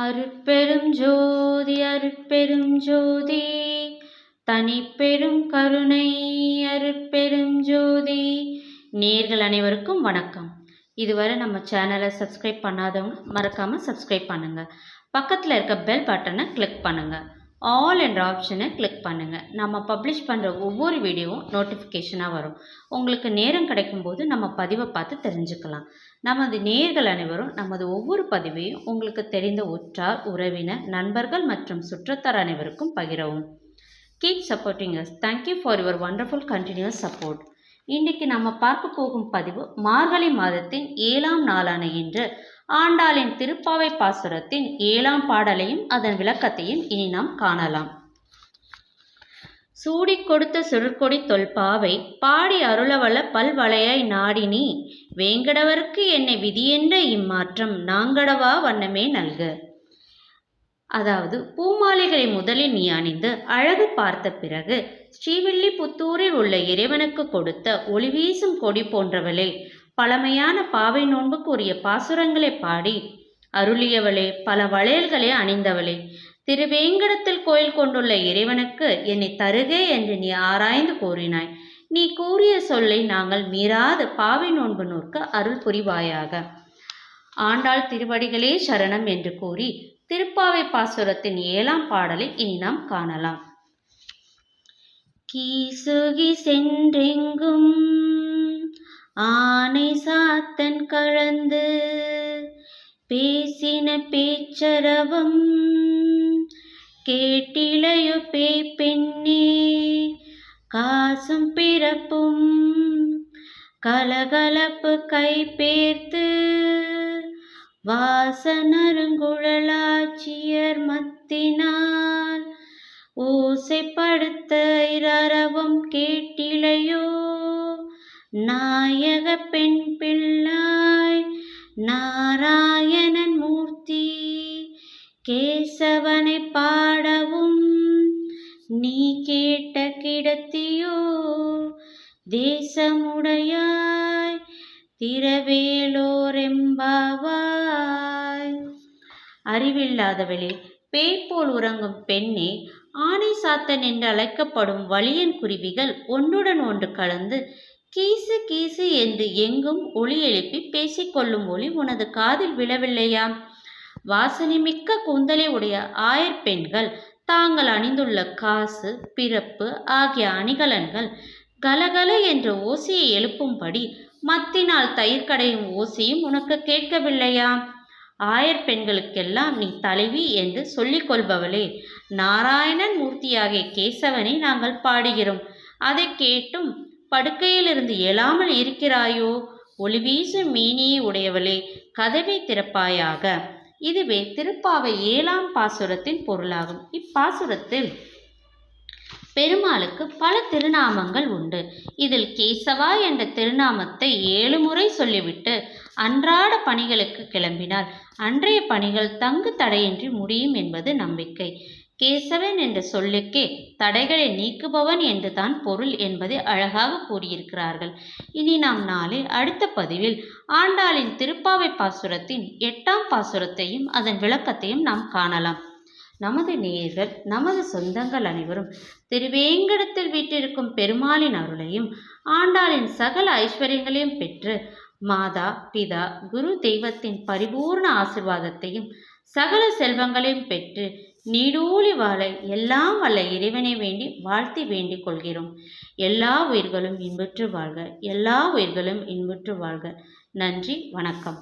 அருட்பெரும் ஜோதி அருட்பெரும் ஜோதி தனிப்பெரும் கருணை அருட்பெரும் ஜோதி நேர்கள் அனைவருக்கும் வணக்கம். இதுவரை நம்ம சேனலை சப்ஸ்கிரைப் பண்ணாதவங்க மறக்காமல் சப்ஸ்கிரைப் பண்ணுங்கள் பக்கத்தில் இருக்க பெல் பட்டனை கிளிக் பண்ணுங்கள் ஆல் என்ற ஆப்ஷனை கிளிக் பண்ணுங்கள் நம்ம பப்ளிஷ் பண்ணுற ஒவ்வொரு வீடியோவும் நோட்டிஃபிகேஷனாக வரும். உங்களுக்கு நேரம் கிடைக்கும்போது நம்ம பதிவை பார்த்து தெரிஞ்சுக்கலாம். நமது நேர்கள் அனைவரும் நமது ஒவ்வொரு பதிவையும் உங்களுக்கு தெரிந்த உற்றார் உறவினர் நண்பர்கள் மற்றும் சுற்றத்தார் அனைவருக்கும் பகிரவும். Keep supporting us thank you for your wonderful continuous support இன்றைக்கு நம்ம பார்க்க போகும் பதிவு மார்கழி மாதத்தின் ஏழாம் நாளான இன்று ஆண்டாளின் திருப்பாவை பாசுரத்தின் ஏழாம் பாடலையும் அதன் விளக்கத்தையும் இனி நாம் காணலாம். சூடி கொடுத்த சுருக்கொடி தொல்பாவை பாடி அருளவள பல்வளையாய் நாடினி வேங்கடவர்க்கு என்னை விதியென்ற இம்மாற்றம் நாங்கடவா வண்ணமே நல்க அதாவது பூமாலைகளை முதலில் நீ அணிந்து அழகு பார்த்த பிறகு ஸ்ரீவில்லிபுத்தூரில் உள்ள இறைவனுக்கு கொடுத்த ஒளி வீசும் கொடி போன்றவளே பழமையான பாவை நோன்புக்குரிய பாசுரங்களை பாடி அருளியவளே பல வளையல்களை அணிந்தவளே திருவேங்கடத்தில் கோயில் கொண்டுள்ள இறைவனுக்கு என்னை தருகே என்று நீ ஆராய்ந்து கூறினாய். நீ கூறிய சொல்லை நாங்கள் மீறாது பாவை நோன்பு நோக்க அருள் புரிவாயாக. ஆண்டாள் திருவடிகளே சரணம் என்று கூறி திருப்பாவை பாசுரத்தின் ஏழாம் பாடலை இனி நாம் காணலாம். கீசுகி சென்றெங்கும் ஆனை சாத்தன் கலந்து பேசின பேச்சரவம் கேட்டிலையோ பேய் பெண்ணே காசும் பிறப்பும் கலகலப்பு கை வாசனருங்குழலாச்சியர் மத்தினால் ஓசைப்படுத்த இரவம் கேட்டிலையோ நாயக பெண் பிள்ளாய் நாராயணன் மூர்த்தி கேசவனை பாடவும் நீ கேட்ட கிடத்தியோ தேசமுடையாய் திரவேலோரெம்பாவாய் அறிவில்லாதவளே பேய் போல் உறங்கும் பெண்ணே ஆணை சாத்தன் என்று அழைக்கப்படும் வலியன் குருவிகள் ஒன்றுடன் ஒன்று கலந்து கீசு கீசு என்று எங்கும் ஒளி எழுப்பி பேசிக்கொள்ளும் ஒளி உனது காதில் விழவில்லையா? வாசனைமிக்க கூந்தலை உடைய ஆயர் பெண்கள் தாங்கள் அணிந்துள்ள காசு பிறப்பு ஆகிய அணிகலன்கள் கலகல என்ற ஓசையை எழுப்பும்படி மத்தினால் தயிர் கடையும் ஓசையும் உனக்கு கேட்கவில்லையா? ஆயர் பெண்களுக்கெல்லாம் நீ தலைவி என்று சொல்லிக் கொள்பவளே நாராயணன் மூர்த்தியாகிய கேசவனை நாங்கள் பாடுகிறோம். அதை கேட்டும் படுக்கையிலிருந்து எழாமல் இருக்கிறாயோ? ஒளிவீசும் மீனியை உடையவளே கதவை திறப்பாயாக. இதுவே திருப்பாவை ஏழாம் பாசுரத்தின் பொருளாகும். இப்பாசுரத்தில் பெருமாளுக்கு பல திருநாமங்கள் உண்டு. இதில் கேசவா என்ற திருநாமத்தை ஏழு முறை சொல்லிவிட்டு அன்றாட பணிகளுக்கு கிளம்பினால் அன்றைய பணிகள் தங்கு தடையின்றி முடியும் என்பது நம்பிக்கை. கேசவன் என்ற சொல்லுக்கே தடைகளை நீக்குபவன் என்றுதான் பொருள் என்பதை அழகாக கூறியிருக்கிறார்கள். இனி நாம் நாளை அடுத்த பதிவில் ஆண்டாளின் திருப்பாவை பாசுரத்தின் எட்டாம் பாசுரத்தையும் அதன் விளக்கத்தையும் நாம் காணலாம். நமது நேயர்கள் நமது சொந்தங்கள் அனைவரும் திருவேங்கடத்தில் வீட்டிருக்கும் பெருமாளின் அருளையும் ஆண்டாளின் சகல ஐஸ்வர்யங்களையும் பெற்று மாதா பிதா குரு தெய்வத்தின் பரிபூர்ண ஆசிர்வாதத்தையும் சகல செல்வங்களையும் பெற்று நீடூழி வாழ எல்லாம் வல்ல இறைவனை வேண்டி வாழ்த்தி வேண்டிக் கொள்கிறோம். எல்லா உயிர்களும் இன்புற்று வாழ்க எல்லா உயிர்களும் இன்புற்று வாழ்க. நன்றி வணக்கம்.